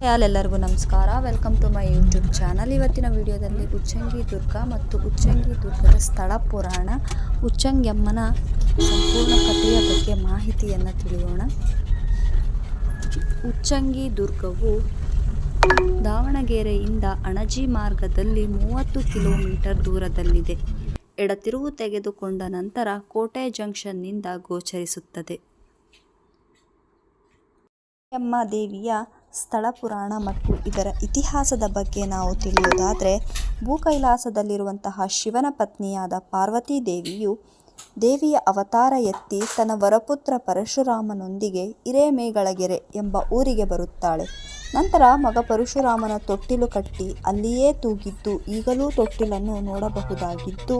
ಎಲ್ಲರಿಗೂ ನಮಸ್ಕಾರ. Welcome to my YouTube channel ಇವತ್ತಿನ ವಿಡಿಯೋದಲ್ಲಿ ಉಚ್ಚಂಗಿ ದುರ್ಗ ಮತ್ತು ಉಚ್ಚಂಗಿ ದುರ್ಗದ ಸ್ಥಳ ಪುರಾಣ, ಉಚ್ಚಂಗಿಯಮ್ಮನ ಸಂಪೂರ್ಣ ಕಥೆಯ ಬಗ್ಗೆ ಮಾಹಿತಿಯನ್ನು ತಿಳಿಯೋಣ. ಉಚ್ಚಂಗಿ ದುರ್ಗವು ದಾವಣಗೆರೆಯಿಂದ ಅಣಜಿ ಮಾರ್ಗದಲ್ಲಿ ಮೂವತ್ತು ಕಿಲೋಮೀಟರ್ ದೂರದಲ್ಲಿದೆ. ಎಡತಿರುವು ತೆಗೆದುಕೊಂಡ ನಂತರ ಕೋಟೆ ಜಂಕ್ಷನ್ನಿಂದ ಗೋಚರಿಸುತ್ತದೆ. ಅಮ್ಮ ದೇವಿಯ ಸ್ಥಳ ಪುರಾಣ ಮತ್ತು ಇದರ ಇತಿಹಾಸದ ಬಗ್ಗೆ ನಾವು ತಿಳಿಯೋದಾದರೆ ಭೂಕೈಲಾಸದಲ್ಲಿರುವಂತಹ ಶಿವನ ಪತ್ನಿಯಾದ ಪಾರ್ವತೀ ದೇವಿಯು ದೇವಿಯ ಅವತಾರ ಎತ್ತಿ ತನ್ನ ವರಪುತ್ರ ಪರಶುರಾಮನೊಂದಿಗೆ ಹಿರೇಮೇಗಳಗೆರೆ ಎಂಬ ಊರಿಗೆ ಬರುತ್ತಾಳೆ. ನಂತರ ಮಗ ಪರಶುರಾಮನ ತೊಟ್ಟಿಲು ಕಟ್ಟಿ ಅಲ್ಲಿಯೇ ತೂಗಿದ್ದು ಈಗಲೂ ತೊಟ್ಟಿಲನ್ನು ನೋಡಬಹುದಾಗಿದ್ದು,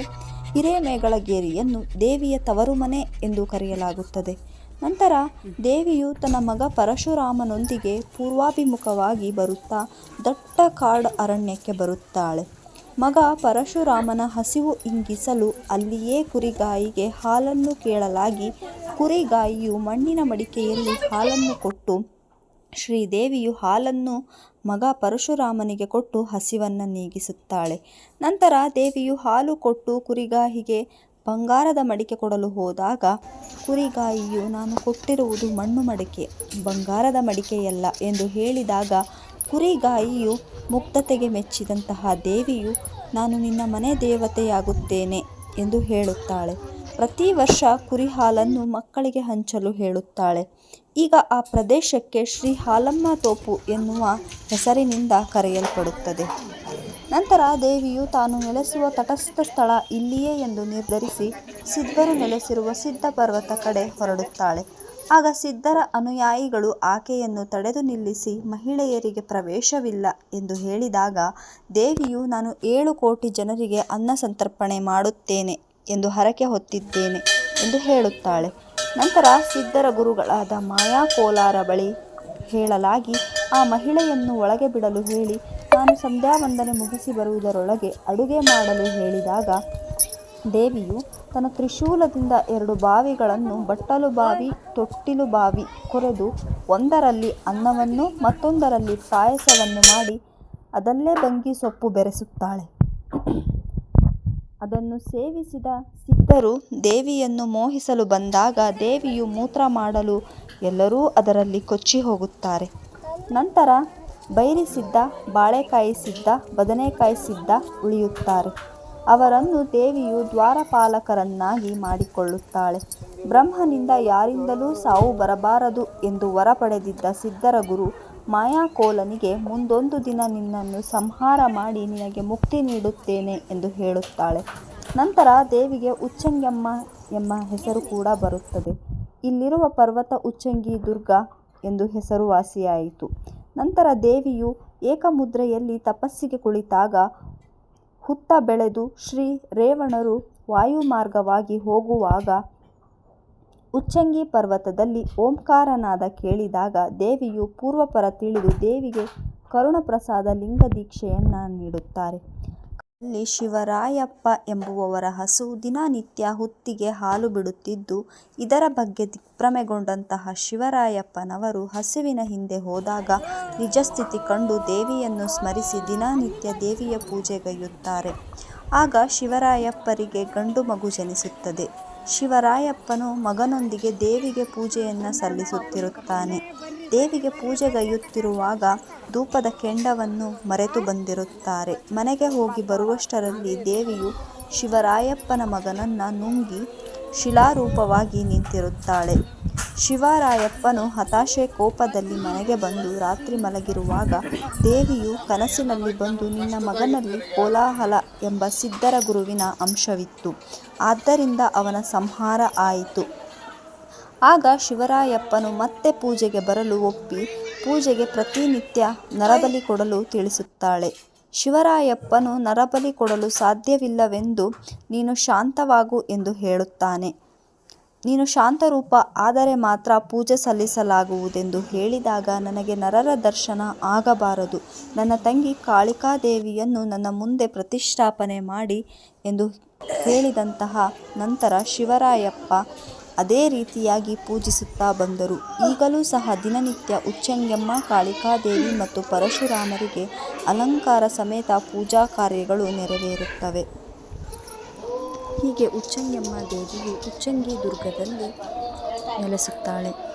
ಹಿರೇಮೇಗಳಗೇರಿಯನ್ನು ದೇವಿಯ ತವರುಮನೆ ಎಂದು ಕರೆಯಲಾಗುತ್ತದೆ. ನಂತರ ದೇವಿಯು ತನ್ನ ಮಗ ಪರಶುರಾಮನೊಂದಿಗೆ ಪೂರ್ವಾಭಿಮುಖವಾಗಿ ಬರುತ್ತಾ ದಟ್ಟ ಕಾಡು ಅರಣ್ಯಕ್ಕೆ ಬರುತ್ತಾಳೆ. ಮಗ ಪರಶುರಾಮನ ಹಸಿವು ಇಂಗಿಸಲು ಅಲ್ಲಿಯೇ ಕುರಿಗಾಯಿಗೆ ಹಾಲನ್ನು ಕೇಳಲಾಗಿ ಕುರಿಗಾಯಿಯು ಮಣ್ಣಿನ ಮಡಿಕೆಯಲ್ಲಿ ಹಾಲನ್ನು ಕೊಟ್ಟು ಶ್ರೀದೇವಿಯು ಹಾಲನ್ನು ಮಗ ಪರಶುರಾಮನಿಗೆ ಕೊಟ್ಟು ಹಸಿವನ್ನು ನೀಗಿಸುತ್ತಾಳೆ. ನಂತರ ದೇವಿಯು ಹಾಲು ಕೊಟ್ಟು ಕುರಿಗಾಯಿಗೆ ಬಂಗಾರದ ಮಡಿಕೆ ಕೊಡಲು ಹೋದಾಗ, ಕುರಿಗಾಯಿಯು, ನಾನು ಕೊಟ್ಟಿರುವುದು ಮಣ್ಣು ಮಡಿಕೆ, ಬಂಗಾರದ ಮಡಿಕೆಯಲ್ಲ ಎಂದು ಹೇಳಿದಾಗ, ಕುರಿಗಾಯಿಯು ಮುಕ್ತತೆಗೆ ಮೆಚ್ಚಿದಂತಹ ದೇವಿಯು, ನಾನು ನಿನ್ನ ಮನೆ ದೇವತೆಯಾಗುತ್ತೇನೆ ಎಂದು ಹೇಳುತ್ತಾಳೆ. ಪ್ರತಿ ವರ್ಷ ಕುರಿ ಹಾಲನ್ನು ಮಕ್ಕಳಿಗೆ ಹಂಚಲು ಹೇಳುತ್ತಾಳೆ. ಈಗ ಆ ಪ್ರದೇಶಕ್ಕೆ ಶ್ರೀ ಹಾಲಮ್ಮ ತೋಪು ಎನ್ನುವ ಹೆಸರಿನಿಂದ ಕರೆಯಲ್ಪಡುತ್ತದೆ. ನಂತರ ದೇವಿಯು ತಾನು ನೆಲೆಸುವ ತಟಸ್ಥ ಸ್ಥಳ ಇಲ್ಲಿಯೇ ಎಂದು ನಿರ್ಧರಿಸಿ ಸಿದ್ಧರು ನೆಲೆಸಿರುವ ಸಿದ್ಧ ಪರ್ವತ ಕಡೆ ಹೊರಡುತ್ತಾಳೆ. ಆಗ ಸಿದ್ಧರ ಅನುಯಾಯಿಗಳು ಆಕೆಯನ್ನು ತಡೆದು ನಿಲ್ಲಿಸಿ ಮಹಿಳೆಯರಿಗೆ ಪ್ರವೇಶವಿಲ್ಲ ಎಂದು ಹೇಳಿದಾಗ, ದೇವಿಯು, ನಾನು ಏಳು ಕೋಟಿ ಜನರಿಗೆ ಅನ್ನ ಸಂತರ್ಪಣೆ ಮಾಡುತ್ತೇನೆ ಎಂದು ಹರಕೆ ಹೊತ್ತಿದ್ದೇನೆ ಎಂದು ಹೇಳುತ್ತಾಳೆ. ನಂತರ ಸಿದ್ಧರ ಗುರುಗಳಾದ ಮಾಯಾ ಕೋಲಾರ ಬಳಿ ಹೇಳಲಾಗಿ, ಆ ಮಹಿಳೆಯನ್ನು ಒಳಗೆ ಬಿಡಲು ಹೇಳಿ ನಾನು ಸಂಧ್ಯಾ ವಂದನೆ ಮುಗಿಸಿ ಬರುವುದರೊಳಗೆ ಅಡುಗೆ ಮಾಡಲು ಹೇಳಿದಾಗ, ದೇವಿಯು ತನ್ನ ತ್ರಿಶೂಲದಿಂದ ಎರಡು ಬಾವಿಗಳನ್ನು ಬಟ್ಟಲು ಬಾವಿ, ತೊಟ್ಟಿಲು ಬಾವಿ ಕೊರೆದು ಒಂದರಲ್ಲಿ ಅನ್ನವನ್ನು ಮತ್ತೊಂದರಲ್ಲಿ ಪಾಯಸವನ್ನು ಮಾಡಿ ಅದಲ್ಲೇ ಬಂಗಿ ಸೊಪ್ಪು ಬೆರೆಸುತ್ತಾಳೆ. ಅದನ್ನು ಸೇವಿಸಿದ ಸಿದ್ಧರು ದೇವಿಯನ್ನು ಮೋಹಿಸಲು ಬಂದಾಗ ದೇವಿಯು ಮೂತ್ರ ಮಾಡಲು ಎಲ್ಲರೂ ಅದರಲ್ಲಿ ಕೊಚ್ಚಿ ಹೋಗುತ್ತಾರೆ. ನಂತರ ಬೈರಿ ಸಿದ್ಧ ಬಾಳೆಕಾಯಿ ಸಿದ್ಧ ಬದನೆಕಾಯಿ ಸಿದ್ಧ ಉಳಿಯುತ್ತಾರೆ. ಅವರನ್ನು ದೇವಿಯು ದ್ವಾರಪಾಲಕರನ್ನಾಗಿ ಮಾಡಿಕೊಳ್ಳುತ್ತಾಳೆ. ಬ್ರಹ್ಮನಿಂದ ಯಾರಿಂದಲೂ ಸಾವು ಬರಬಾರದು ಎಂದು ವರ ಪಡೆದಿದ್ದ ಸಿದ್ಧರ ಗುರು ಮಾಯಾಕೋಲನಿಗೆ, ಮುಂದೊಂದು ದಿನ ನಿನ್ನನ್ನು ಸಂಹಾರ ಮಾಡಿ ನಿನಗೆ ಮುಕ್ತಿ ನೀಡುತ್ತೇನೆ ಎಂದು ಹೇಳುತ್ತಾಳೆ. ನಂತರ ದೇವಿಗೆ ಉಚ್ಚಂಗಮ್ಮ ಎಂಬ ಹೆಸರು ಕೂಡ ಬರುತ್ತದೆ. ಇಲ್ಲಿರುವ ಪರ್ವತ ಉಚ್ಚಂಗಿ ದುರ್ಗ ಎಂದು ಹೆಸರುವಾಸಿಯಾಯಿತು. ನಂತರ ದೇವಿಯು ಏಕಮುದ್ರೆಯಲ್ಲಿ ತಪಸ್ಸಿಗೆ ಕುಳಿತಾಗ ಹುತ್ತ ಬೆಳೆದು ಶ್ರೀ ರೇವಣರು ವಾಯುಮಾರ್ಗವಾಗಿ ಹೋಗುವಾಗ ಉಚ್ಚಂಗಿ ಪರ್ವತದಲ್ಲಿ ಓಂಕಾರನಾದ ಕೇಳಿದಾಗ ದೇವಿಯು ಪೂರ್ವಪರ ತಿಳಿದು ದೇವಿಗೆ ಕರುಣಪ್ರಸಾದ ಲಿಂಗ ದೀಕ್ಷೆಯನ್ನು ನೀಡುತ್ತಾರೆ. ಅಲ್ಲಿ ಶಿವರಾಯಪ್ಪ ಎಂಬುವವರ ಹಸು ದಿನನಿತ್ಯ ಹುತ್ತಿಗೆ ಹಾಲು ಬಿಡುತ್ತಿದ್ದು, ಇದರ ಬಗ್ಗೆ ದಿಗ್ಭ್ರಮೆಗೊಂಡಂತಹ ಶಿವರಾಯಪ್ಪನವರು ಹಸುವಿನ ಹಿಂದೆ ಹೋದಾಗ ನಿಜಸ್ಥಿತಿ ಕಂಡು ದೇವಿಯನ್ನು ಸ್ಮರಿಸಿ ದಿನನಿತ್ಯ ದೇವಿಯ ಪೂಜೆಗೈಯುತ್ತಾರೆ ಆಗ ಶಿವರಾಯಪ್ಪರಿಗೆ ಗಂಡು ಮಗು ಜನಿಸುತ್ತದೆ. ಶಿವರಾಯಪ್ಪನು ಮಗನೊಂದಿಗೆ ದೇವಿಗೆ ಪೂಜೆಯನ್ನು ಸಲ್ಲಿಸುತ್ತಿರುತ್ತಾನೆ. ದೇವಿಗೆ ಪೂಜೆಗೈಯುತ್ತಿರುವಾಗ ಧೂಪದ ಕೆಂಡವನ್ನು ಮರೆತು ಬಂದಿರುತ್ತಾರೆ. ಮನೆಗೆ ಹೋಗಿ ಬರುವಷ್ಟರಲ್ಲಿ ದೇವಿಯು ಶಿವರಾಯಪ್ಪನ ಮಗನನ್ನು ನುಂಗಿ ಶಿಲಾರೂಪವಾಗಿ ನಿಂತಿರುತ್ತಾಳೆ. ಶಿವರಾಯಪ್ಪನು ಹತಾಶೆ ಕೋಪದಲ್ಲಿ ಮನೆಗೆ ಬಂದು ರಾತ್ರಿ ಮಲಗಿರುವಾಗ, ದೇವಿಯು ಕನಸಿನಲ್ಲಿ ಬಂದು ನಿನ್ನ ಮಗನಲ್ಲಿ ಕೋಲಾಹಲ ಎಂಬ ಸಿದ್ಧರ ಗುರುವಿನ ಅಂಶವಿತ್ತು. ಆದ್ದರಿಂದ ಅವನ ಸಂಹಾರ ಆಯಿತು. ಆಗ ಶಿವರಾಯಪ್ಪನು ಮತ್ತೆ ಪೂಜೆಗೆ ಬರಲು ಒಪ್ಪಿ, ಪೂಜೆಗೆ ಪ್ರತಿನಿತ್ಯ ನರಬಲಿ ಕೊಡಲು ತಿಳಿಸುತ್ತಾಳೆ. ಶಿವರಾಯಪ್ಪನು ನರಬಲಿ ಕೊಡಲು ಸಾಧ್ಯವಿಲ್ಲವೆಂದು ನೀನು ಶಾಂತವಾಗು ಎಂದು ಹೇಳುತ್ತಾನೆ. ನೀನು ಶಾಂತರೂಪ, ಆದರೆ ಮಾತ್ರ ಪೂಜೆ ಸಲ್ಲಿಸಲಾಗುವುದೆಂದು ಹೇಳಿದಾಗ ನನಗೆ ನರರ ದರ್ಶನ ಆಗಬಾರದು. ನನ್ನ ತಂಗಿ ಕಾಳಿಕಾದೇವಿಯನ್ನು ನನ್ನ ಮುಂದೆ ಪ್ರತಿಷ್ಠಾಪನೆ ಮಾಡಿ ಎಂದು ಹೇಳಿದಂತಹ ನಂತರ ಶಿವರಾಯಪ್ಪ ಅದೇ ರೀತಿಯಾಗಿ ಪೂಜಿಸುತ್ತಾ ಬಂದರು. ಈಗಲೂ ಸಹ ದಿನನಿತ್ಯ ಉಚ್ಚಂಗೆಮ್ಮ, ಕಾಳಿಕಾದೇವಿ ಮತ್ತು ಪರಶುರಾಮರಿಗೆ ಅಲಂಕಾರ ಸಮೇತ ಪೂಜಾ ಕಾರ್ಯಗಳು ನೆರವೇರುತ್ತವೆ. ಹೀಗೆ ಉಚ್ಚಂಗೆಮ್ಮ ದೇವಿಯು ಉಚ್ಚಂಗಿ ದುರ್ಗದಲ್ಲಿ ನೆಲೆಸುತ್ತಾಳೆ.